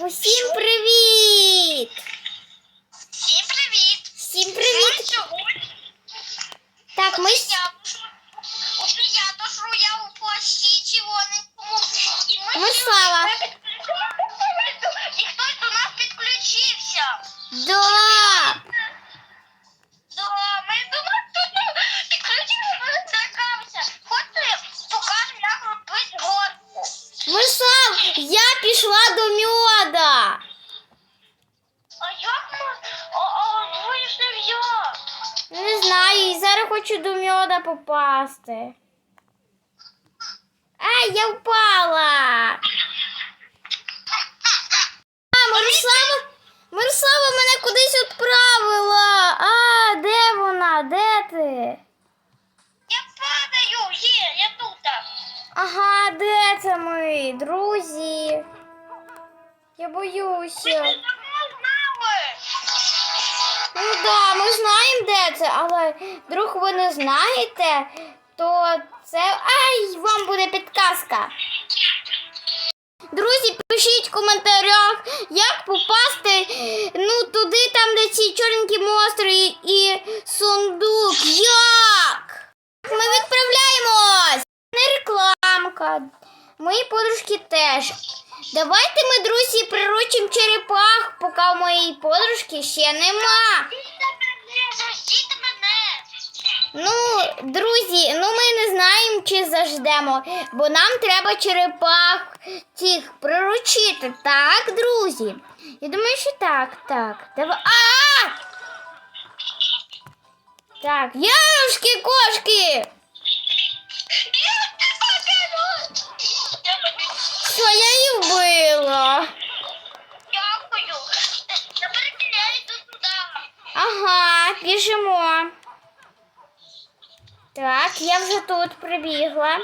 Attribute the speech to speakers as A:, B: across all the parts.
A: усім привіт! Попасти. Ай, я впала. А, Мирослава, Мирослава мене кудись відправила. А, де вона? Де ти?
B: Я падаю, є, я тут.
A: Ага, де це ми, друзі? Я боюся. Ну да, ми знаємо, де це, але вдруг ви не знаєте, то це. Ай, вам буде підказка. Друзі, пишіть в коментарях, як попасти ну, туди, там, де ці чорненькі монстри і, і сундук. Як? Ми відправляємось! Не рекламка. Мої подружки теж. Давайте ми, друзі, приручимо черепах, поки у моєї подружки ще нема. Ну, друзі, ну ми не знаємо, чи заждемо, бо нам треба черепах цих приручити, так, друзі? Я думаю, що так, так. Давай. А! Так, яшки, кошки! Що я її вбила?
B: Дякую. Тепер я йду туди.
A: Ага, біжимо. Так, я вже тут прибігла.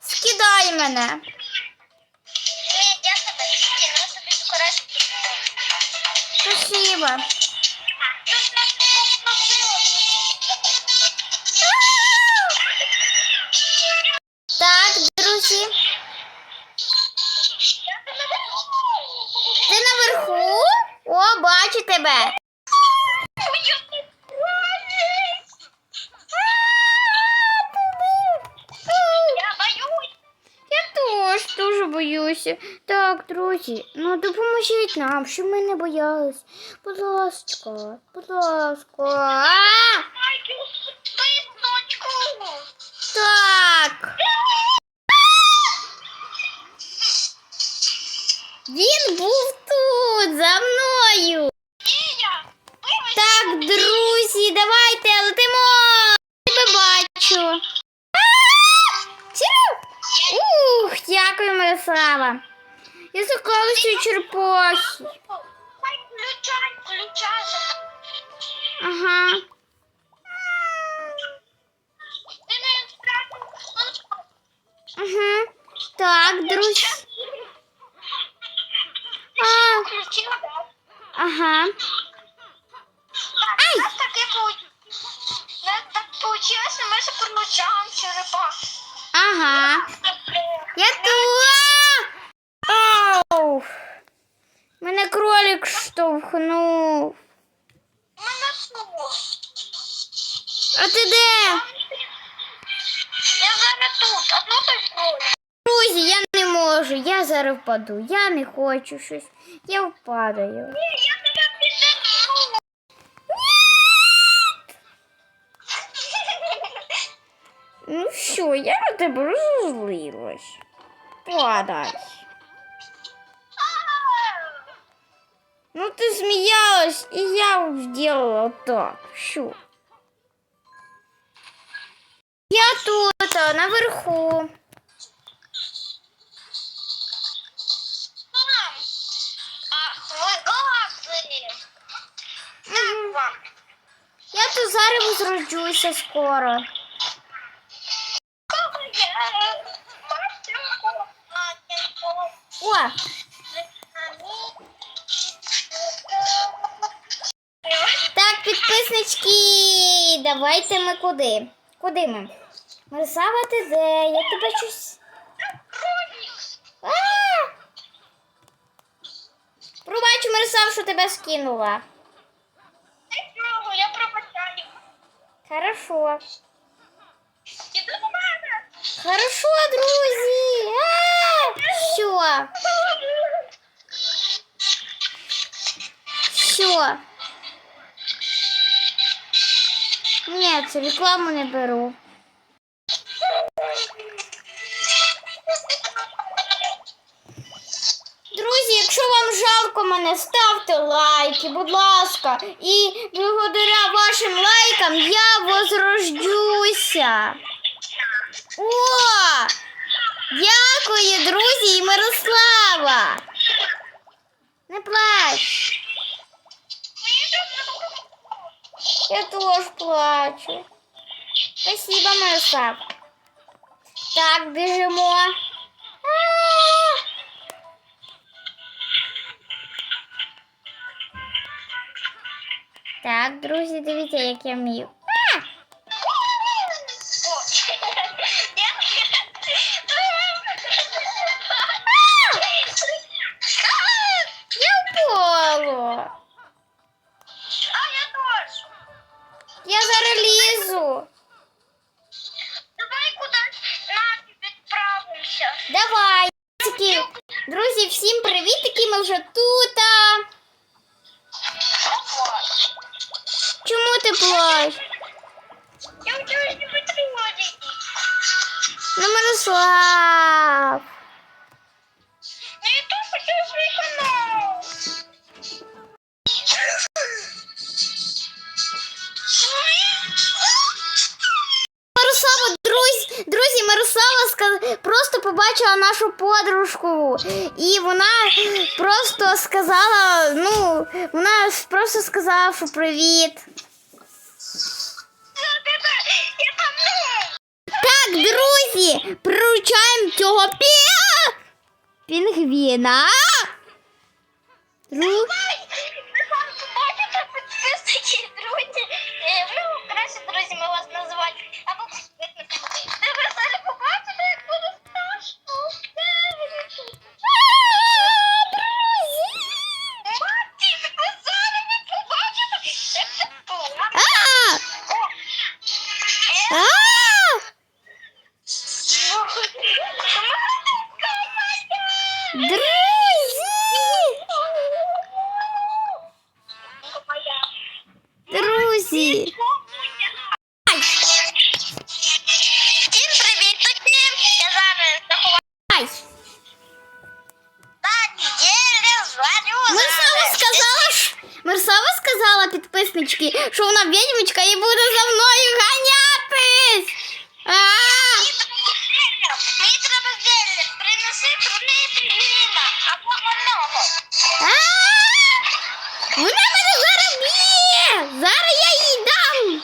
A: Скидай мене.
B: Ні, я тебе не скину, я собі куплю.
A: Спасибо. Боюся. Так, друзі, ну допоможіть нам, щоб ми не боялись. Будь ласка, будь ласка. А! Я заколюся черепахи.
B: Хай включай, включай.
A: Ага.
B: Ти не втратив.
A: Угу. Так, друзі. А,
B: включила, да?
A: Ага.
B: Так, у нас таке получилось. У нас так получилось, що ми ще получаємо черепах.
A: Ага. Я тут. Штовхнув. А ти де?
B: Я зараз тут, а тут.
A: Друзі, я не можу. Я зараз впаду. Я не хочу щось. Я впадаю.
B: Ні, я тебе підтримую.
A: Ну що, я на тебе розозлилась. Падай. Ну ти сміялась, і я зробила так. Що? Я тут, а, наверху.
B: Мам, Ах, ви глази.
A: Мгм.
B: Вам.
A: Я тут зараз розроджуся скоро.
B: Кого я? Матінко, матінко.
A: О, так, підписнички, давайте ми куди? Куди ми? Мирослава, ти де? Я тебе щось. А! Пробач, Мирослав, що тебе скинула.
B: Нічого, я пробачаю.
A: Хорошо.
B: Іди до мене.
A: Хорошо, друзі. Все. Все. Ні, цю рекламу не беру. Друзі, якщо вам жалко мене, ставте лайки, будь ласка. І благодаря вашим лайкам я возрождюся. О! Дякую, друзі і Мирослава. Не плач. Я теж плачу. Спасибо, Мирослав. Так, біжимо. А! Так, друзі, дивіться, як я вмію. Зараз.
B: Давай кудись нафіг відправимося.
A: Давай. Друзі, всім привіт, такі ми вже тут. Чому ти плачеш?
B: Я вчора не патріотики.
A: Ну, Мирослав. Просто побачила нашу подружку, і вона просто сказала, ну, вона просто сказала, що привіт. Так, друзі, приручаємо цього пі... пінгвіна. Дру...
B: Ви
A: ж- сказала підписнички, що вона відьмочка і буде за мною ганятись.
B: Мені треба зілля. Принеси трунити гліна або одного.
A: Вона мене зараз б'є! Зараз я їй дам!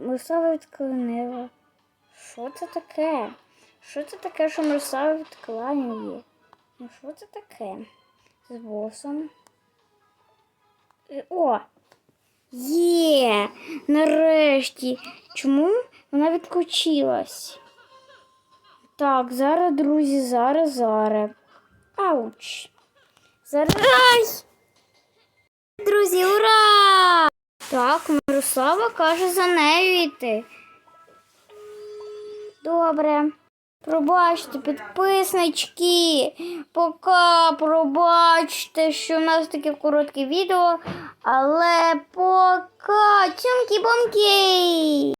A: Мирослава відклонила. Що це таке? Що це таке, що Мирослава відклонює? Ну що це таке? З босом. Е, О! Є! Нарешті. Чому вона відключилась? Так, зараз, друзі, зараз, зараз. Ауч. Зараз. Друзі, ура! Так, Мирослава каже за нею йти. Добре. Пробачте, підписнички. Пока пробачте, що в нас таке коротке відео. Але пока. Цюмкі-бомки!